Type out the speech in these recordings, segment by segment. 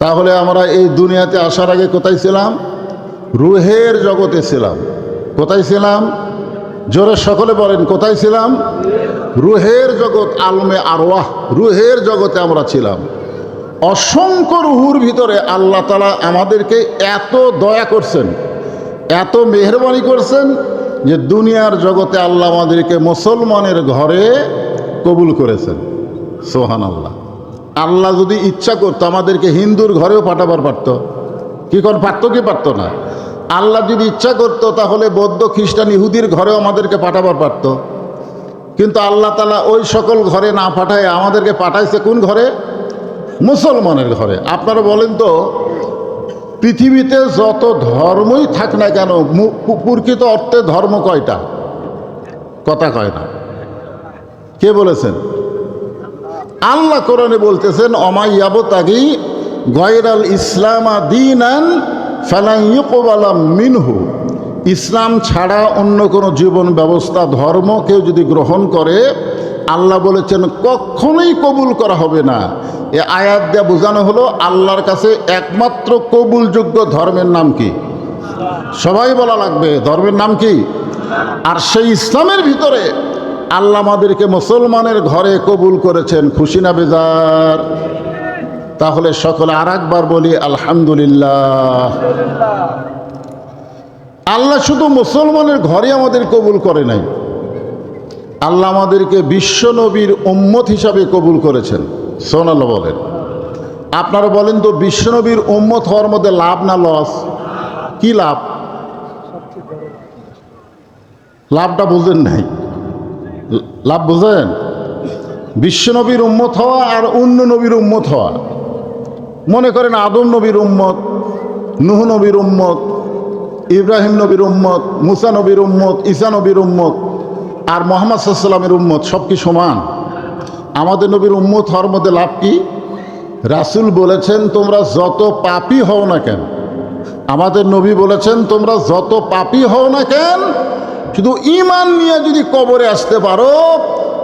তাহলে আমরা এই দুনিয়াতে আসার আগে কোথায় ছিলাম? রুহের জগতে ছিলাম। কোথায় ছিলাম? জোরে সকলে বলেন, কোথায় ছিলাম? রুহের জগৎ আলমে আরওয়াহ, রুহের জগতে আমরা ছিলাম। অসংখ্য রুহুর ভিতরে আল্লাহ তালা আমাদেরকে এত দয়া করছেন, এত মেহরবানি করছেন যে দুনিয়ার জগতে আল্লাহ আমাদেরকে মুসলমানের ঘরে কবুল করেছেন। সোহান আল্লাহ আল্লাহ যদি ইচ্ছা করতো, আমাদেরকে হিন্দুর ঘরেও পাঠাবার পারতো। কি কোন পারতো কি পারতো না? আল্লাহ যদি ইচ্ছা করতো, তাহলে বৌদ্ধ, খ্রিস্টান, ইহুদির ঘরেও আমাদেরকে পাঠাবার পারতো। কিন্তু আল্লাহ তালা ওই সকল ঘরে না পাঠায়, আমাদেরকে পাঠাইছে কোন ঘরে? মুসলমানের ঘরে। আপনারা বলেন তো, পৃথিবীতে যত ধর্মই থাক না কেন প্রকৃত অর্থে ধর্ম কয়টা? কথা কয় না। কে বলেছেন? আল্লাহ কোরআনে বলতেছেন অমাইয়াবো তাগি গয়রাল ইসলামা দিনান ফালাইকবালাম মিনহু। ইসলাম ছাড়া অন্য কোনো জীবন ব্যবস্থা, ধর্ম কেউ যদি গ্রহণ করে, আল্লাহ বলেছেন, কখনোই কবুল করা হবে না। এ আয়াত দেয়া বোঝানো হলো, আল্লাহর কাছে একমাত্র কবুলযোগ্য ধর্মের নাম কি? সবাই বলা লাগবে, ধর্মের নাম কি? আর সেই ইসলামের ভিতরে আল্লাহ আমাদেরকে মুসলমানের ঘরে কবুল করেছেন। খুশি না বেজার? তাহলে সকলে আর একবার বলি, আলহামদুলিল্লাহ। আল্লাহ শুধু মুসলমানের ঘরে আমাদের কবুল করে নাই। আল্লাহ আমাদেরকে বিশ্ব নবীর উম্মত হিসাবে কবুল করেছেন। সোনাল বলেন। আপনারা বলেন তো বিশ্বনবীর উম্মত হওয়ার মধ্যে লাভ না লস? কি লাভ? লাভটা বুঝেন নাই। লাভ বুঝেন বিশ্বনবীর উম্মত হওয়া আর অন্য নবীর উম্মত হওয়া। মনে করেন আদম নবীর উম্মত, নুহ নবীর উম্মত, ইব্রাহিম নবীর উম্মত, মুসা নবীর উম্মত, ঈসা নবীর উম্মত আর মোহাম্মদ সাল্লামের উম্মত সব কি সমান? আমাদের নবীর উম্মত হওয়ার মধ্যে লাভ কি? রাসুল বলেছেন, তোমরা যত পাপি হও না কেন, আমাদের নবী বলেছেন, তোমরা যত পাপি হও না কেন শুধু ইমান নিয়ে যদি কবরে আসতে পারো,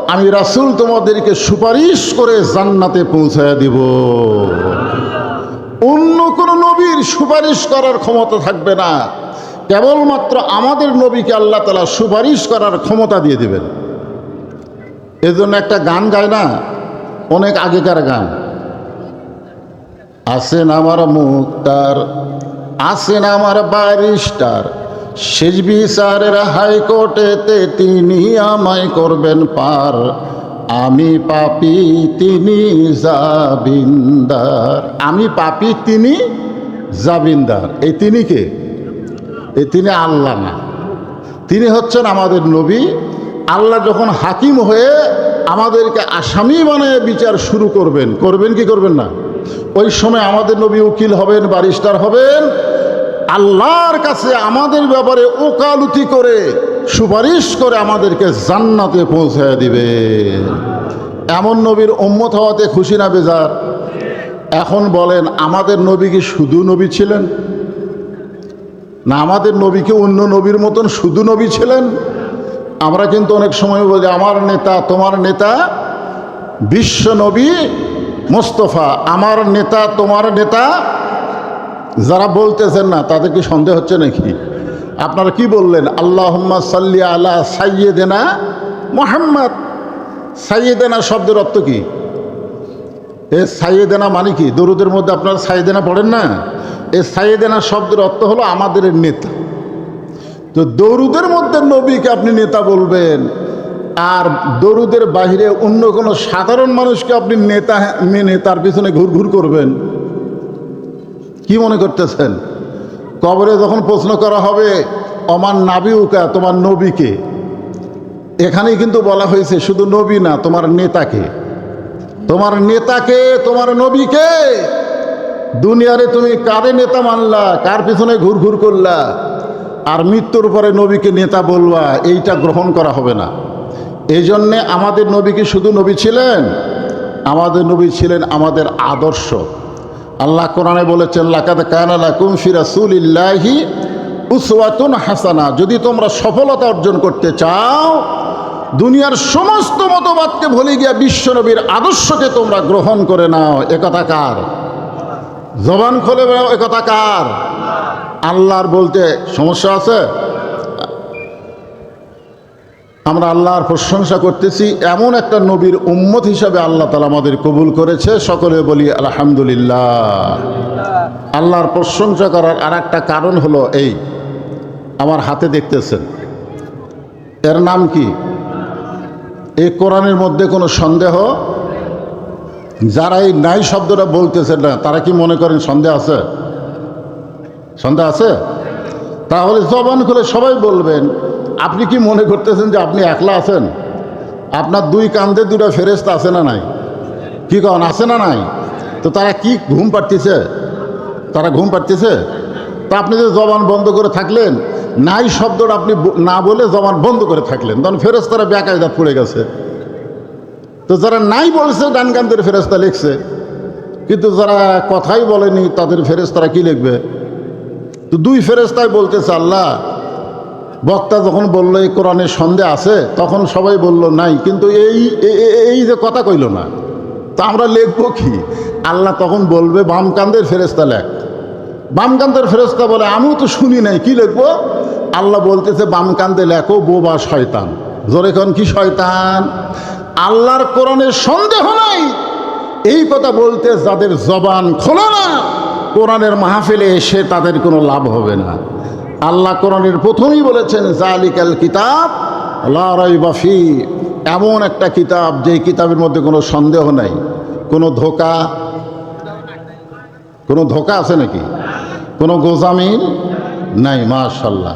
আমি রাসুল তোমাদেরকে সুপারিশ করে জান্নাতে পৌঁছায় দিব। অন্য কোনো নবীর সুপারিশ করার ক্ষমতা থাকবে না। কেবলমাত্র আমাদের নবীকে আল্লাহ তালা সুপারিশ করার ক্ষমতা দিয়ে দেবেন। এজন্য একটা গান গায় না? অনেক আগেকার গান। আসেন আমার মুক্তার, আসেন আমার ব্যারিস্টার শেষ বিচারের হাইকোর্টেতে তিনি আমায় করবেন পার। আমি পাপি, তিনি জাবিন্দার। আমি পাপি, তিনি জাবিন্দার। এই তিনি কে? এই তিনি আল্লাহ না তিনি হচ্ছেন আমাদের নবী। আল্লাহ যখন হাকিম হয়ে আমাদেরকে আসামি বানিয়ে বিচার শুরু করবেন করবেন কি করবেন না? ওই সময় আমাদের নবী উকিল হবেন বারিস্টার হবেন আল্লাহর কাছে আমাদের ব্যাপারে ওকালতি করে, সুপারিশ করে আমাদেরকে জান্নাতে পৌঁছায় দিবে। এমন নবীর উম্মত হওয়াতে খুশি না বেজার? এখন বলেন, আমাদের নবী কি শুধু নবী ছিলেন? না, আমাদের নবীকে অন্য নবীর মতন শুধু নবী ছিলেন? আমরা কিন্তু অনেক সময় বলি, আমার নেতা, তোমার নেতা বিশ্ব নবী মোস্তফা, আমার নেতা, তোমার নেতা যারা বলতেছেন না, তাদের কি সন্দেহ হচ্ছে নাকি? আপনারা কি বললেন? আল্লাহ সাল্লি আলা সাইয়েদেনা মোহাম্মদ। সাইয়েদেনা শব্দের অর্থ কি? এ সাইয়েদেনা মানে কি? দরুদের মধ্যে আপনারা সাইয়েদেনা পড়েন না? এ সাইয়েদেনা শব্দের অর্থ হলো আমাদের নেতা। তো দরুদের মধ্যে নবীকে আপনি নেতা বলবেন, আর দরুদের বাহিরে অন্য কোনো সাধারণ মানুষকে আপনি নেতা মেনে তার পিছনে ঘুর ঘুর করবেন। কি মনে করতেছেন? কবরে যখন প্রশ্ন করা হবে, অমান নাবিউকা, তোমার নবীকে? এখানেই কিন্তু বলা হয়েছে, শুধু নবী না, তোমার নেতাকে। তোমার নেতাকে, তোমার নবীকে? দুনিয়ারে তুমি কারে নেতা মানলা? কার পিছনে ঘুর ঘুর করলা? আর মৃত্যুর পরে নবীকে নেতা বলবা, এইটা গ্রহণ করা হবে না। এই জন্যে আমাদের নবী কি শুধু নবী ছিলেন? আমাদের নবী ছিলেন আমাদের আদর্শ। আল্লাহ কোরআনে বলেছেন, লাকাদ হাসানা। যদি তোমরা সফলতা অর্জন করতে চাও, দুনিয়ার সমস্ত মতবাদকে ভুলে গিয়া বিশ্বনবীর আদর্শকে তোমরা গ্রহণ করে নাও। একথা কার? জবান খোলে বেড়াও এ কার? আল্লাহর বলতে সমস্যা আছে? আমরা আল্লাহর প্রশংসা করতেছি, এমন একটা নবীর উম্মত হিসাবে আল্লাহ তালা আমাদের কবুল করেছে। সকলে বলি, আলহামদুলিল্লাহ। আল্লাহর প্রশংসা করার আর একটা কারণ হলো এই, আমার হাতে দেখতেছেন। এর নাম কি? এই কোরআনের মধ্যে কোনো সন্দেহ? যারা এই নাই শব্দটা বলতেছেন না, তারা কি মনে করেন সন্দেহ আছে? সন্দেহ আছে? তাহলে জবান খুলে সবাই বলবেন আপনি কি মনে করতেছেন যে আপনি একলা আছেন? আপনার দুই কান্দে দুটো ফেরেস্তা আছে না নাই? কি কন, আছে না নাই? তো তারা কি ঘুম পাড়তেছে? তারা ঘুম পাড়তেছে? তা আপনি যে জবান বন্ধ করে থাকলেন, নাই শব্দটা আপনি না বলে জবান বন্ধ করে থাকলেন। তখন ফেরেস্তারা বেকায়দা পড়ে গেছে। তো যারা নাই বলছে, ডান কান্দের ফেরেস্তা লিখছে। কিন্তু যারা কথাই বলেনি, তাদের ফেরেস্তারা কি লিখবে? তো দুই ফেরেস্তায় বলতেছে, আল্লাহ বক্তা যখন বলল, এই কোরআনের সন্দেহ আছে? তখন সবাই বলল, নাই। কিন্তু এই এই যে কথা কইল না, তা আমরা লিখব কি? আল্লাহ তখন বলবে বাম কান্দের ফেরেস্তা লেখ। বাম কান্দের ফেরেস্তা বলে আমিও তো শুনি নাই, কি লিখব? আল্লাহ বলতেছে বাম কান্দে লেখো, বোবা শয়তান। জোরে কোন, কি শয়তান? আল্লাহর কোরআনের সন্দেহ নাই। এই কথা বলতে যাদের জবান খোলো না, কোরআনের মাহফিলে এসে তাদের কোনো লাভ হবে না। আল্লাহ কোরআনের প্রথমেই বলেছেন, জালিকাল কিতাব লারাই বাফি এমন একটা কিতাব, যেই কিতাবের মধ্যে কোনো সন্দেহ নাই, কোনো ধোকা কোনো ধোকা আছে নাকি? কোনো গোজামিন নাই মাশাল্লাহ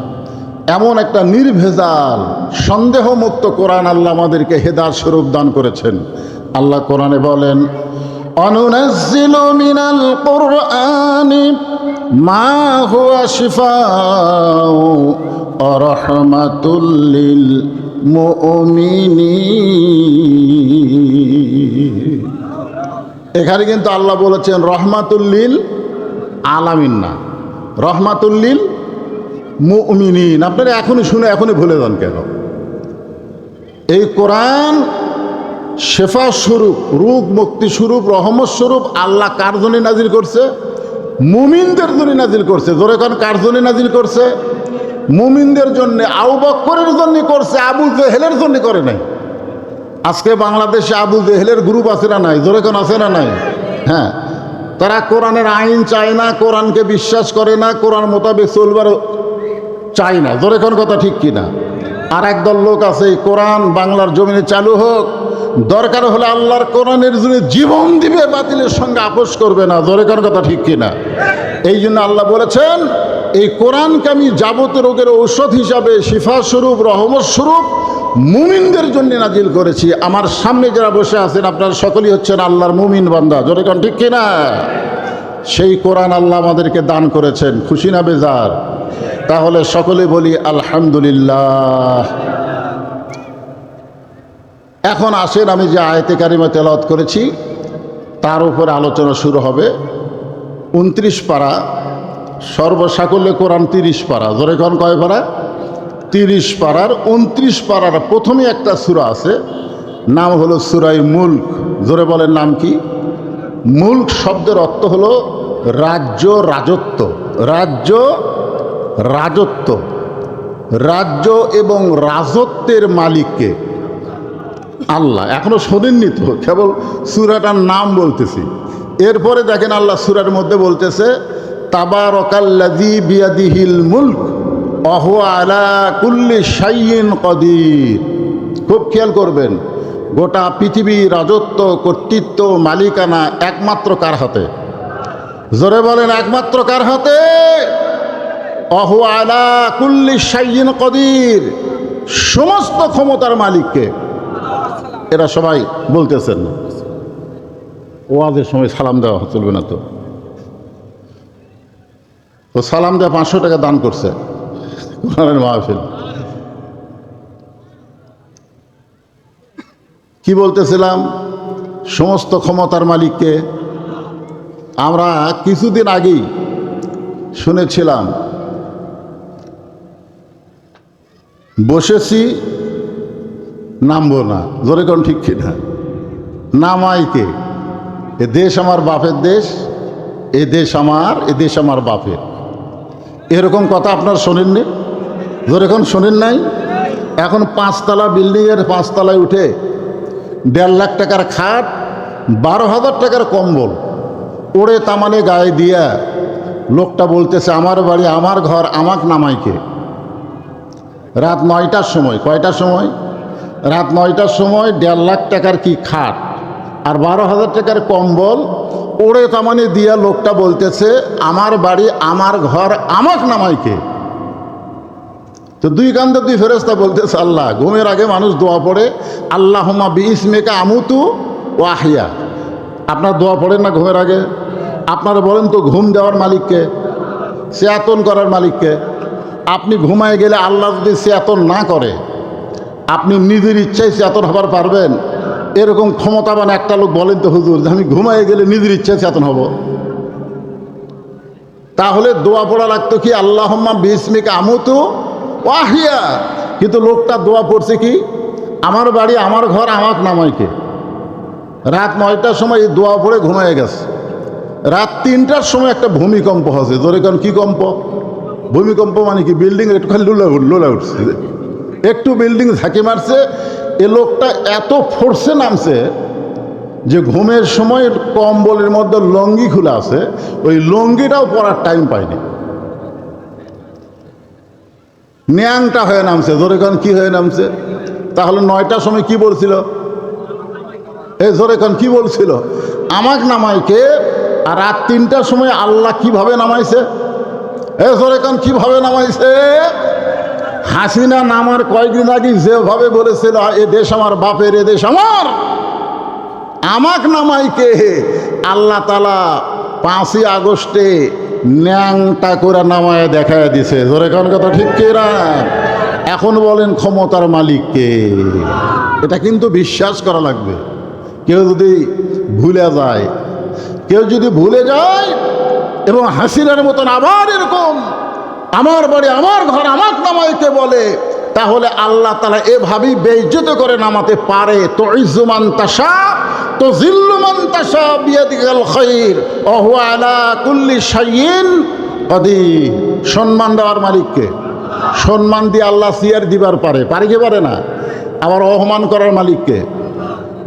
এমন একটা নির্ভেজাল, সন্দেহমুক্ত কোরআন আল্লাহ আমাদেরকে হেদার স্বরূপ দান করেছেন। আল্লাহ কোরআনে বলেন অনুনাজ্জিল মিনাল কুরআনি মা হুয়া শিফাউ ওয়া রাহমাতুল লিল এখানে কিন্তু আল্লাহ বলেছেন রহমাতুল্লিল আলামিন না। রহমাতুল্লিল মুমিনিন। আপনারা এখনই শুনে, এখনই ভুলে যান কেন? এই কোরআন শেফা স্বরূপ, রূপ মুক্তি স্বরূপ, রহমত স্বরূপ, আল্লাহ কার জন্য নাজিল করছে? মুমিনদের জন্য নাজিল করছে। জোরে কারণ কার জন্য নাজিল করছে? মুমিনদের জন্য আউ বক্করের জন্য করছে, আবু জেহেলের জন্য করে নাই। আজকে বাংলাদেশে আবু জেহেলের গ্রুপ আছে না নাই? জোরে কোন, আছে না নাই? হ্যাঁ। তারা কোরআনের আইন চায় না, কোরআনকে বিশ্বাস করে না, কোরআন মোতাবেক চলবার চায় না। জোরে কোন, কথা ঠিক কিনা? আর একদল লোক আছে, কোরআন বাংলার জমিনে চালু হোক দরকার হলে আল্লাহর কোরআনের জন্য জীবন দিবে, বাতিলের সঙ্গে আপোষ করবে না। জোরে কোন কথা ঠিক কিনা? এই জন্য আল্লাহ বলেছেন, এই কোরআনকে আমি যাবতীয় রোগের ঔষধ হিসাবে শিফা স্বরূপ রহমত স্বরূপ মুমিনদের জন্য নাজিল করেছি। আমার সামনে যারা বসে আছেন, আপনারা সকলেই হচ্ছেন আল্লাহর মুমিন বান্দা। জোরে কোন ঠিক কিনা? সেই কোরআন আল্লাহ আমাদেরকে দান করেছেন। খুশি না বেজার? তাহলে সকলে বলি, আলহামদুলিল্লাহ। এখন আসেন, আমি যে আয়তে কারিমা তেলাওয়াত করেছি, তার উপরে আলোচনা শুরু হবে। উনত্রিশ পাড়া সর্বসাকল্যে কোরআন তিরিশ পাড়া জোরে কোন কয় পাড়া তিরিশ পাড়ার উনত্রিশ পাড়ার প্রথমে একটা সুরা আছে, নাম হলো সুরাই মুল্ক। জোরে বলেন নাম কি? মুল্ক শব্দের অর্থ হলো রাজ্য রাজত্ব। রাজ্য রাজত্ব। রাজ্য এবং রাজত্বের মালিককে আল্লাহ, এখনও শোনেননি তো, কেবল সুরাটার নাম বলতেছি। এরপরে দেখেন আল্লাহ সুরার মধ্যে বলতেছে মুল্ক কুল্লি শাইন কদির। খুব খেয়াল করবেন, গোটা পৃথিবী রাজত্ব, কর্তৃত্ব, মালিকানা একমাত্র কার হাতে? জোরে বলেন, একমাত্র কার হাতে? অহ আলা কুল্লি শাইন কদির। সমস্ত ক্ষমতার মালিককে। এরা সবাই বলতেছেন না। ওয়াজের সময় সালাম দেওয়া চলবে না তো। ও সালাম দেওয়া পাঁচশো টাকা দান করছে। কোরআনের মাহফিল। কি বলতেছিলাম? সমস্ত ক্ষমতার মালিককে আমরা কিছুদিন আগেই শুনেছিলাম, বসেছি নামবো না। জোরে কোন ঠিক কিনা? নামাইকে। এ দেশ আমার বাপের দেশ, এ দেশ আমার, এ দেশ আমার বাপের। এরকম কথা আপনার শোনেননি? যেরকম শোনেন নাই? এখন পাঁচতলা বিল্ডিংয়ের পাঁচতলায় উঠে দেড় লাখ টাকার খাট, বারো হাজার টাকার কম্বল, ওড়ে তামানে গায়ে দিয়া লোকটা বলতেছে, আমার বাড়ি, আমার ঘর, আমাক নামাইকে। রাত নয়টার সময়, কয়টার সময়? রাত নয়টার সময় দেড় লাখ টাকার কি খাট আর বারো হাজার টাকার কম্বল? ওড়ে তামানে দিয়া লোকটা বলতেছে, আমার বাড়ি, আমার ঘর, আমাক নামাইকে তো দুই কান্দে দুই ফেরেস্তা বলতেছে, আল্লাহ, ঘুমের আগে মানুষ দোয়া পড়ে আল্লাহ আল্লাহমা বিষ মেকা আমুতু ও আহিয়া আপনার দোয়া পড়েন না ঘুমের আগে? আপনারা বলেন তো, ঘুম দেওয়ার মালিককে চেয়াতন করার মালিককে আপনি ঘুমায় গেলে আল্লাহ যদি চেয়াতন না করে আপনি নিজের ইচ্ছায় চেতন হবার পারবেন। এরকম ক্ষমতাবান একটা লোক বলেন তো হুজুর, যে আমি ঘুমায় গেলে নিজের ইচ্ছায় চেতন হব। তাহলে দোয়া পড়া লাগতো কি, আল্লাহম্মা বিসমিকা আমুতু ওয়াহিয়া। কিন্তু লোকটা দোয়া পড়ছে কি, আমার বাড়ি, আমার ঘর আমার নামাইকে রাত নয়টার সময় এই দোয়া পড়ে ঘুমায় গেছে। রাত তিনটার সময় একটা ভূমিকম্প হচ্ছে। ধরে কারণ কী কম্প? ভূমিকম্প মানে কি বিল্ডিং একটু খালি লোলা লোলা উঠছে। একটু বিল্ডিং ঝাঁকি মারছে, এ লোকটা এত ফোর্সে নামছে যে ঘুমের সময় কম্বলের মধ্যে লঙ্গি খোলা আছে, ওই লঙ্গিটাও পরার টাইম পায়নি। ন্যাংটা হয়ে নামছে, জোরে কান, কি হয়ে নামছে? তাহলে নয়টার সময় কি বলছিল? এ জোরে কান, কি বলছিল? আমাক নামাইকে আর রাত তিনটার সময় আল্লাহ কীভাবে নামাইছে? এ জোরে কান, কীভাবে নামাইছে? হাসিনা নামার কয়েকদিন আগে যেভাবে বলেছিল, এ দেশ আমার বাপের, এ দেশ আমার। আমাক নামাইকে আল্লাহ তালা পাঁচই আগস্টে ন্যাংটা করে নামায় দেখায় দিছে। ধরে কোন কথা ঠিক না? এখন বলেন ক্ষমতার মালিককে এটা কিন্তু বিশ্বাস করা লাগবে। কেউ যদি ভুলে যায়, কেউ যদি ভুলে যায়, এবং হাসিনার মতন আবার এরকম আমার বাড়ি, আমার ঘর, আমার নামাইতে বলে, তাহলে আল্লাহ তালা এভাবেই বেইজ্জত করে নামাতে পারে। তো ইজুমান তাসা তো জিল্লুমান তাসা বিয়াদিকাল খৈর আলা কুল্লি শাইন কদি সম্মান দেওয়ার মালিককে, সম্মান দিয়ে আল্লাহ সিয়ার দিবার পারে পারে কি পারে না? আবার অপমান করার মালিককে,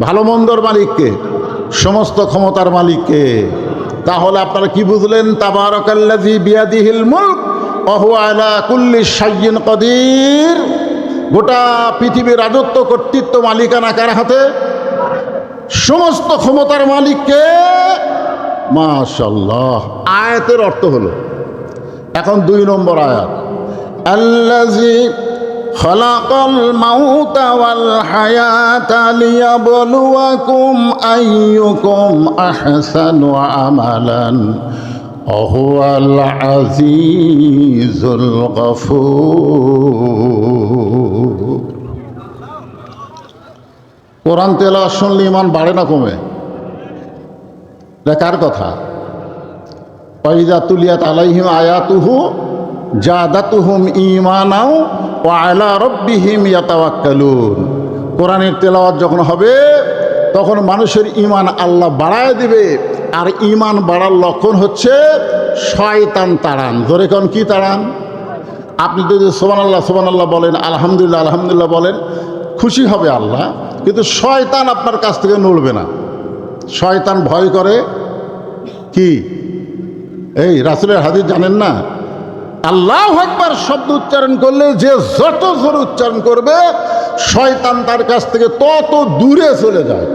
ভালো মন্দর মালিককে, সমস্ত ক্ষমতার মালিককে। তাহলে আপনারা কি বুঝলেন? তাবারকাল্লাজি বিয়াদিহিল মুলক গোটা পৃথিবীর রাজত্ব কর্তৃত্ব মালিকানা কার হাতে? সমস্ত ক্ষমতার মালিককে? মাশাল্লাহ আয়াতের অর্থ হলো, এখন দুই নম্বর আয়াত। আল্লাজি আমালান। وهو العزيز الغفور কোরআন তেলা শুনলে ইমান বাড়ে না কমে এটা কার কথা পয়দা তুলিয়াত আলাইহিম আয়াতুহু জাদাতুহুম ইমানাও ও আলা রব্বিহিম ইয়াতাওয়াক্কালুন কোরআনের তেলাওয়াত যখন হবে তখন মানুষের ইমান আল্লাহ বাড়ায় দিবে, আর ইমান বাড়ার লক্ষণ হচ্ছে শয়তান তাড়ান। ধরে কোন কি তাড়ান? আপনি যদি সোমান আল্লাহ সোমান আল্লাহ বলেন, আলহামদুলিল্লাহ আলহামদুলিল্লাহ বলেন, খুশি হবে আল্লাহ, কিন্তু শয়তান আপনার কাছ থেকে নড়বে না। শয়তান ভয় করে কি? এই রাসুলের হাদিস জানেন না? আল্লাহ একবার শব্দ উচ্চারণ করলে যে যত জোর উচ্চারণ করবে, শয়তান তার কাছ থেকে তত দূরে চলে যায়।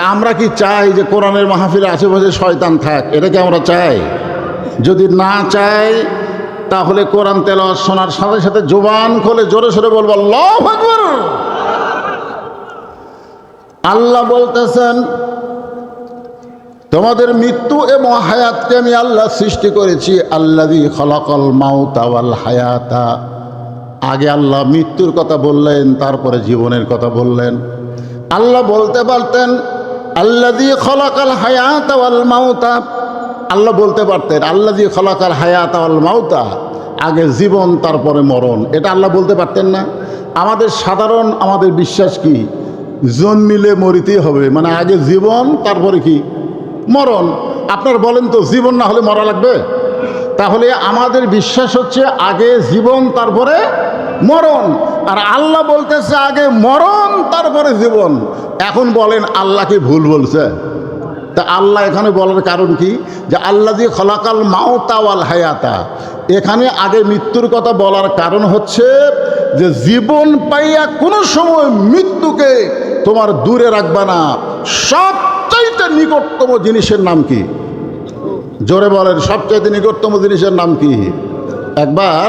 তা আমরা কি চাই যে কোরআনের মাহফিলে আশেপাশে শয়তান থাক? এটা কি আমরা চাই? যদি না চাই, তাহলে কোরআন তেল শোনার সাথে সাথে জোবান খোলে জোরে সোরে বলব, আল্লাহ আল্লাহ বলতেছেন, তোমাদের মৃত্যু এবং হায়াতকে আমি আল্লাহ সৃষ্টি করেছি আল্লাদি খলাকল মাউতাওয়াল হায়াতা। আগে আল্লাহ মৃত্যুর কথা বললেন, তারপরে জীবনের কথা বললেন। আল্লাহ বলতে পারতেন আল্লাদি খলাকাল হায়াতাওয়াল মাউতা। আল্লাহ বলতে পারতেন আল্লাদি খলাকাল হায়াতাওয়াল মাউতা, আগে জীবন, তারপরে মরণ। এটা আল্লাহ বলতে পারতেন না। আমাদের সাধারণ, আমাদের বিশ্বাস কি? জন্মিলে মরিতেই হবে। মানে আগে জীবন, তারপরে কি? মরণ। আপনার বলেন তো, জীবন না হলে মরা লাগবে? তাহলে আমাদের বিশ্বাস হচ্ছে আগে জীবন, তারপরে মরণ। আর আল্লাহ বলতেছে আগে মরণ, তারপরে জীবন। এখন বলেন আল্লাহকে ভুল বলছে? তা আল্লাহ এখানে বলার কারণ কি? যে আল্লাহ দিয়ে খলাকাল মাওতা ওয়াল হায়াতা। এখানে আগে মৃত্যুর কথা বলার কারণ হচ্ছে যে জীবন পাইয়া কোনো সময় মৃত্যুকে তোমার দূরে রাখবা না। সবচাইতে নিকটতম জিনিসের নাম কি? জোরে বলেন, সবচাইতে নিকটতম জিনিসের নাম কি? একবার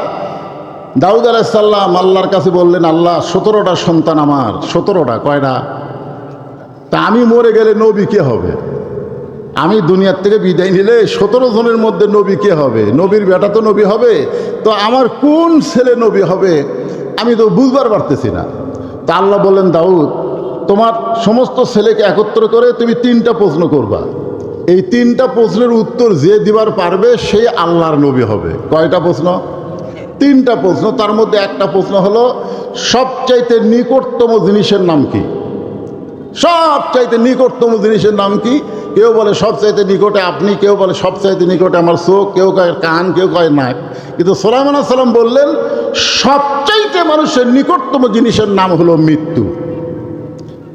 দাউদ আলাইসাল্লাম আল্লাহর কাছে বললেন, আল্লাহ, সতেরোটা সন্তান আমার। সতেরোটা, কয়টা? তা আমি মরে গেলে নবী কে হবে? আমি দুনিয়ার থেকে বিদায় নিলে সতেরো জনের মধ্যে নবী কে হবে? নবীর বেটা তো নবী হবে। তো আমার কোন ছেলে নবী হবে? আমি তো বুঝবার পারতেছি না। তা আল্লাহ বললেন, দাউদ, তোমার সমস্ত ছেলেকে একত্র করে তুমি তিনটা প্রশ্ন করবা। এই তিনটা প্রশ্নের উত্তর যে দিবার পারবে, সেই আল্লাহর নবী হবে। কয়টা প্রশ্ন? তিনটা প্রশ্ন, তার মধ্যে একটা প্রশ্ন হলো, সবচাইতে নিকটতম জিনিসের নাম কি? সবচাইতে নিকটতম জিনিসের নাম কি? কেউ বলে সবচাইতে নিকটে আপনি, কেউ বলে সবচাইতে নিকটে আমার চোখ, কেউ কয় কান, কেউ কয় নাক। কিন্তু সোলাইমান সাল্লাম বললেন, সবচাইতে মানুষের নিকটতম জিনিসের নাম হলো মৃত্যু।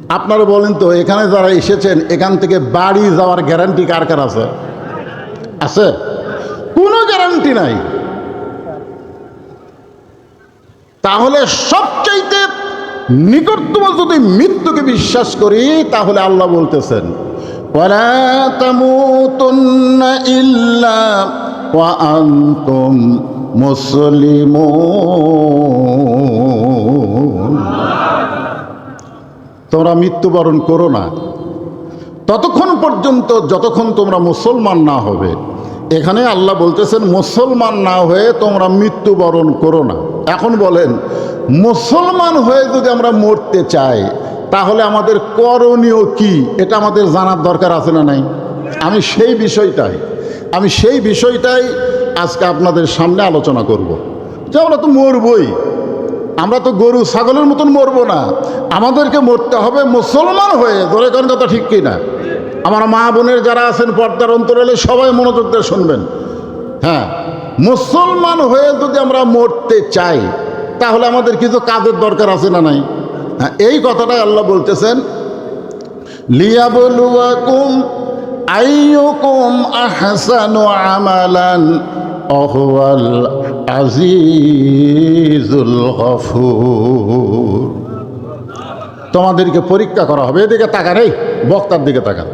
আপনারা বলেন তো, এখানে যারা এসেছেন, এখান থেকে বাড়ি যাওয়ার গ্যারান্টি কার কার আছে? আছে? কোনো গ্যারান্টি নাই। তাহলে সবচাইতে নিকটতম যদি মৃত্যুকে বিশ্বাস করি, তাহলে আল্লাহ বলতেছেন আনতুম তোমরা মৃত্যুবরণ করো না। ততক্ষণ পর্যন্ত যতক্ষণ তোমরা মুসলমান না হবে এখানে আল্লাহ বলতেছেন, মুসলমান না হয়ে তোমরা মৃত্যুবরণ করো না। এখন বলেন, মুসলমান হয়ে যদি আমরা মরতে চাই, তাহলে আমাদের করণীয় কি? এটা আমাদের জানার দরকার আছে না নাই? আমি সেই বিষয়টাই, আমি সেই বিষয়টাই আজকে আপনাদের সামনে আলোচনা করব। যে আমরা তো মরবই, আমরা তো গরু, ছাগলের মতন মরবো না। আমাদেরকে মরতে হবে মুসলমান হয়ে। ধরে কোন কথা ঠিক কি না আমার মা বোনের যারা আছেন পর্দার অন্তরালে সবাই মনোযোগ দিয়ে শুনবেন। হ্যাঁ মুসলমান হয়ে যদি আমরা মরতে চাই, তাহলে আমাদের কিছু কাজের দরকার আছে না নাই? হ্যাঁ এই কথাটাই আল্লাহ বলতেছেন তোমাদেরকে পরীক্ষা করা হবে, এদিকে তাকান, এই বক্তার দিকে তাকান।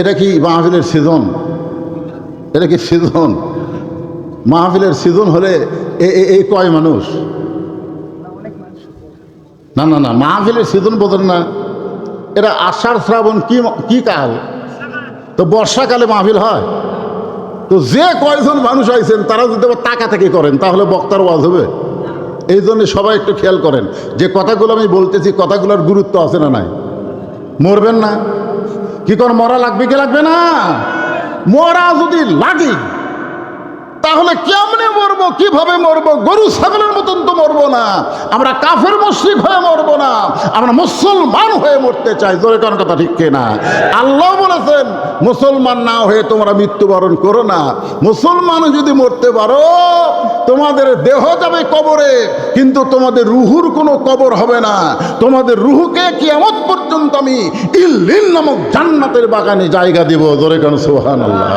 এটা কি মাহফিলের সিজন এটা কি সিজন মাহফিলের সিজন হলে এই কয় মানুষ? না না না, মাহফিলের সিজন বোঝেন না। এটা আষাঢ় শ্রাবণ কি কি কাল? তো বর্ষাকালে মাহফিল হয়। তো যে কয়জন মানুষ আইছেন তারা যদি আবার তাকাতাকি করেন, তাহলে বক্তার ওয়াজ হবে। এই জন্য সবাই একটু খেয়াল করেন। যে কথাগুলো আমি বলতেছি, কথাগুলোর গুরুত্ব আছে না নাই? মরবেন না। কি কর মরা লাগবে কি লাগবে না? মরা যদি লাগে তাহলে কেমনে মরবো, কীভাবে মরবো? গরু, ছাগলের মতন তো মরবো না। আমরা কাফের মুশ্রিক হয়ে মরবো না। আমরা মুসলমান হয়ে মরতে চাই। জোরে কারণ কথা ঠিক না আল্লাহ বলেছেন, মুসলমান না হয়ে তোমরা মৃত্যুবরণ করো না। মুসলমান যদি মরতে পারো, তোমাদের দেহ যাবে কবরে, কিন্তু তোমাদের রুহুর কোনো কবর হবে না। তোমাদের রুহুকে কিয়ামত পর্যন্ত আমি ইল্লিন নামক জান্নাতের বাগানে জায়গা দিব। জোরে কারণ সোহান আল্লাহ